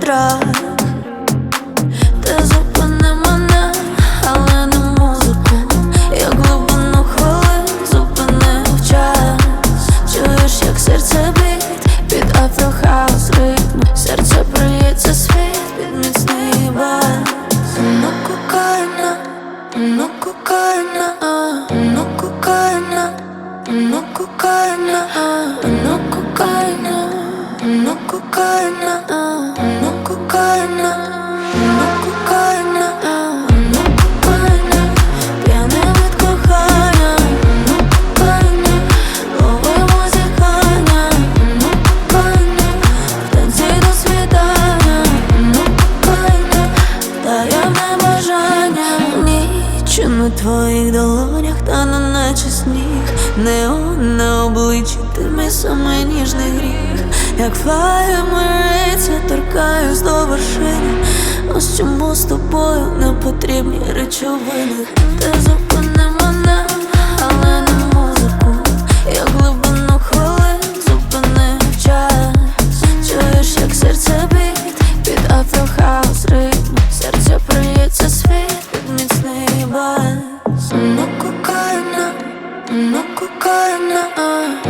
драг Ти мене, але не музику. Я глибину хвилин зупинив час. Чуєш, як серце бить під афрохаус ритм. Серце бриється світ під міцний Ну кокаїна, ну кокаїна, ну кокаїна, ну твоїх долонях та на наче сніг. Неон на обличчі, ти мій самий ніжний гріх. Як флаєм мириться, торкаюсь до вершини. Ось чому з тобою не потрібні речовини. Ти зупини мене, але не музику. Я глибину хвилин зупинив час. Чуєш, як серце бить під афрохаус ритм. Серце приється кокаїна,